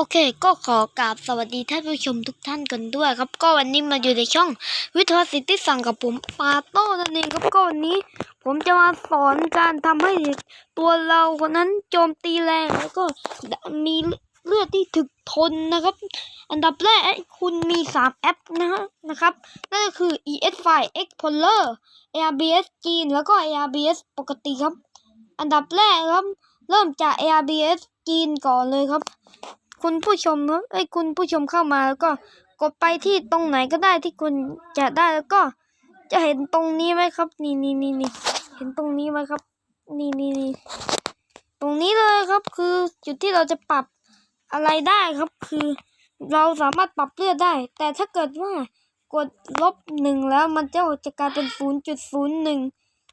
โอเค ก็ขอกราบสวัสดีท่านผู้ชมทุกท่านกันด้วยครับ ก็วันนี้มาอยู่ในช่องวิทยาสิทธิสั่งกับผมปาโต้นั่นเองครับก็วันนี้ ผมจะมาสอนการทำให้ตัวเราคนนั้นโจมตีแรงแล้วก็มีเลือดที่ถึกทนนะครับ อันดับแรกคุณมี3แอปนะฮะนะครับ นั่นก็คือ ES5 Explorer ARBS จีนแล้วก็ ARBS ปกติครับ อันดับแรกครับ เริ่มจาก ARBS จีนก่อนเลยครับ คุณผู้ชมครับไอ้ยคุณผู้ชมเข้ามาแล้วก็กดไปที่ตรงไหนก็ได้ที่คุณจะได้แล้วก็ จะเห็นตรงนี้ไหมครับ นี่นี่นี่นี่เห็นตรงนี้ไหมครับ นี่นี่นี่ตรงนี้เลยครับ คือจุดที่เราจะปรับอะไรได้ครับ คือเราสามารถปรับเลือดได้ แต่ถ้าเกิดว่ากดลบหนึ่งแล้วมันจะจะกลายเป็นศูนย์จุดศูนย์หนึ่ง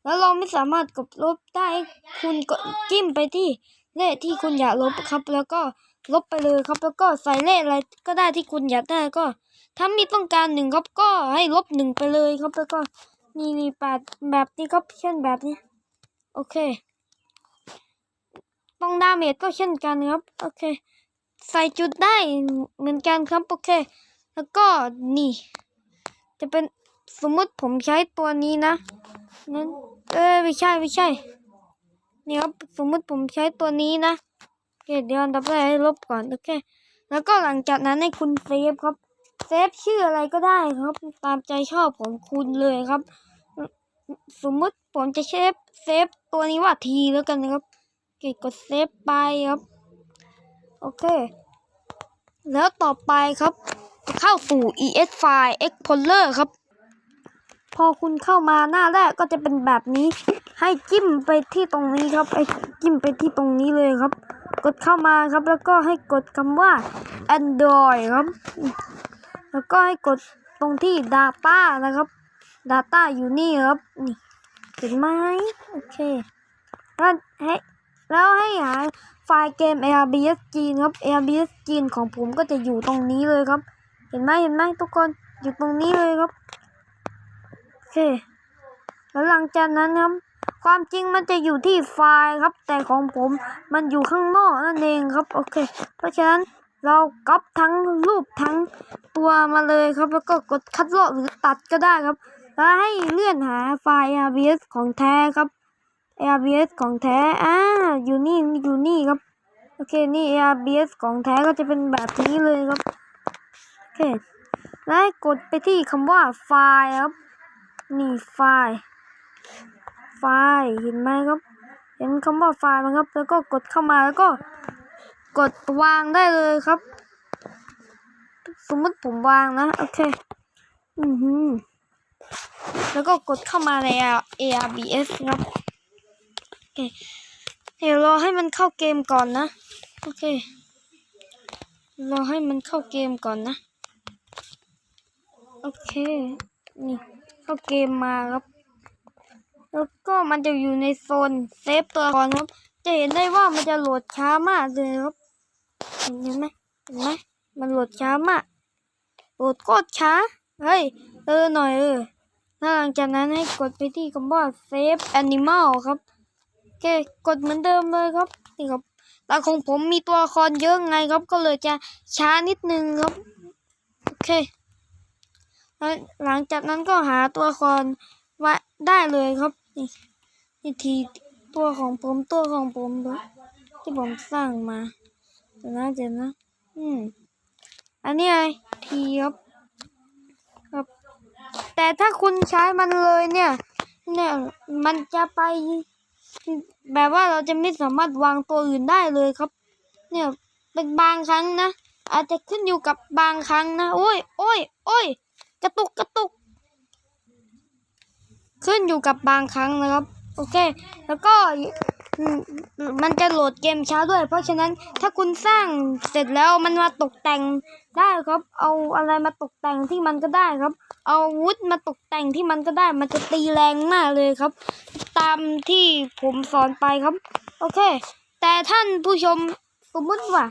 แล้วเราไม่สามารถกดลบได้ คุณก็จิ้มไปที่เลขที่คุณอยากลบครับ แล้วก็ ลบไปเลยครับแล้วก็ใส่เลขอะไรก็ได้ที่คุณอยากได้ก็ ถ้ามีต้องการหนึ่งครับก็ให้ลบหนึ่งไปเลยครับแล้วก็นี่นี่แปดแบบนี้ครับเช่นแบบนี้ โอเค ต้องดาเมจก็เช่นกันครับ โอเค ใส่จุดได้เหมือนกันครับ โอเค แล้วก็นี่ จะเป็นสมมติผมใช้ตัวนี้นะนั้นเออไม่ใช่ไม่ใช่นี่ครับสมมติผมใช้ตัวนี้นะ เคเดี๋ยวอันดับแรกให้ลบก่อนโอเค แล้วก็หลังจากนั้นให้คุณเซฟครับ เซฟชื่ออะไรก็ได้ครับ ตามใจชอบของคุณเลยครับ สมมุติผมจะเซฟเซฟตัวนี้ว่าทีแล้วกันนะครับกดเซฟไปครับ โอเค แล้วต่อไปครับ เข้าสู่ ES File Explorer ครับ พอคุณเข้ามาหน้าแรกก็จะเป็นแบบนี้ ให้จิ้มไปที่ตรงนี้ครับไอ้จิ้มไปที่ตรงนี้เลยครับ กดเข้ามาครับ แล้วก็ให้กดคำว่า Android ครับ แล้วก็ให้กดตรงที่ Data นะครับ Data อยู่นี่ครับนี่เห็นไหมโอเคแล้วให้แล้วให้หาไฟล์เกม ARBS จีนครับ ARBS จีนของผมก็จะอยู่ตรงนี้เลยครับ เห็นไหมเห็นไหมทุกคนอยู่ตรงนี้เลยครับโอเคแล้วหลังจากนั้นครับ ความจริงมันจะอยู่ที่ไฟล์ครับ แต่ของผมมันอยู่ข้างนอกนั่นเองครับโอเค เพราะฉะนั้นเราก๊อปทั้งรูปทั้งตัวมาเลยครับ แล้วก็กดคัดลอกหรือตัดก็ได้ครับ แล้วให้เลื่อนหาไฟล์ ARBS ของแท้ครับ ARBS ของแท้อ่าอยู่นี่อยู่นี่ครับโอเคนี่ ARBS ของแท้ก็จะเป็นแบบนี้เลยครับโอเคแล้วให้กดไปที่คำว่าไฟล์ครับนี่ไฟล์ ล์เห็นไหมครับ เห็นคำว่าไฟล์ไหมครับ แล้วก็กดเข้ามาแล้วก็กดวางได้เลยครับ สมมติผมวางนะโอเคอือหือแล้วก็กดเข้ามาใน ARBS ครับโอเคเดี๋ยวรอให้มันเข้าเกมก่อนนะโอเครอให้มันเข้าเกมก่อนนะ โอเค นี่ เข้าเกมมาครับ แล้วก็มันจะอยู่ในโซนเซฟตัวละครครับ จะเห็นได้ว่ามันจะโหลดช้ามากเลยครับ เห็นไหมเห็นไหมมันโหลดช้ามาก โหลดโคตรช้า เฮ้ย เออหน่อยเออแล้วหลังจากนั้นให้กดไปที่คำว่า save animal ครับโอเคกดเหมือนเดิมเลยครับนี่ครับแต่ของผมมีตัวละครเยอะไงครับ ก็เลยจะช้านิดนึงครับ โอเคหลังจากนั้นก็หาตัวละครว่าได้เลยครับ นี่นี่ทีตัวของผมตัวของผมด้วยที่ผมสร้างมาเดี๋ยวนะเดี๋ยวนะ อืม อันนี้ไงทีครับครับ แต่ถ้าคุณใช้มันเลยเนี่ย เนี่ยมันจะไป แบบว่าเราจะไม่สามารถวางตัวอื่นได้เลยครับ เนี่ยเป็นบางครั้งนะอาจจะขึ้นอยู่กับบางครั้งนะโอ้ยโอ้ยโอ้ยกระตุกกระตุก ขึ้นอยู่กับบางครั้งนะครับ โอเค แล้วก็มันจะโหลดเกมช้าด้วย เพราะฉะนั้นถ้าคุณสร้างเสร็จแล้วมันมาตกแต่งได้ครับ เอาอะไรมาตกแต่งที่มันก็ได้ครับ เอาวุธมาตกแต่งที่มันก็ได้ มันจะตีแรงมากเลยครับ ตามที่ผมสอนไปครับ โอเค แต่ท่านผู้ชมสมมติว่า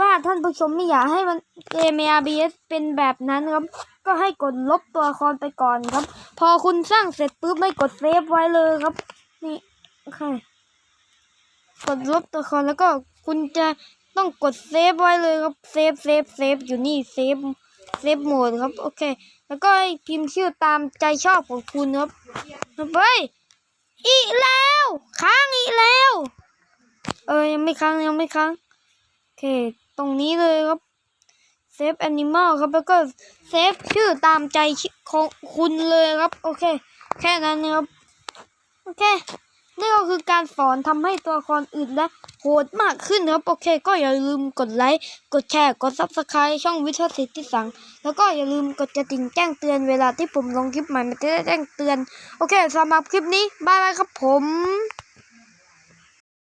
ว่าท่านผู้ชมไม่อยากให้มันเกม ABS เป็นแบบนั้นครับ ก็ให้กดลบตัวละครไปก่อนครับ พอคุณสร้างเสร็จปุ๊บไม่กดเซฟไว้เลยครับ นี่โอเคกดลบตัวละครแล้วก็คุณจะต้องกดเซฟไว้เลยครับเซฟเซฟเซฟอยู่นี่เซฟเซฟโหมดครับ โอเค แล้วก็ให้พิมพ์ชื่อตามใจชอบของคุณครับเฮ้ยอีกแล้ว ค้างอีกแล้ว เออยังไม่ค้างยังไม่ค้างโอเค ตรงนี้เลยครับ เซฟแอนิมอลครับแล้วก็เซฟชื่อตามใจของคุณเลยครับ โอเค แค่นั้นนะครับ โอเคนี่ก็คือการสอนทำให้ตัวละครอื่นและโหดมากขึ้นครับ โอเค ก็อย่าลืมกดไลค์ กดแชร์ กด subscribe ช่องวิทยาศิษย์ที่สัง แล้วก็อย่าลืมกดกระดิ่งแจ้งเตือนเวลาที่ผมลงคลิปใหม่มันจะได้แจ้งเตือน โอเคสำหรับคลิปนี้บายบายครับผม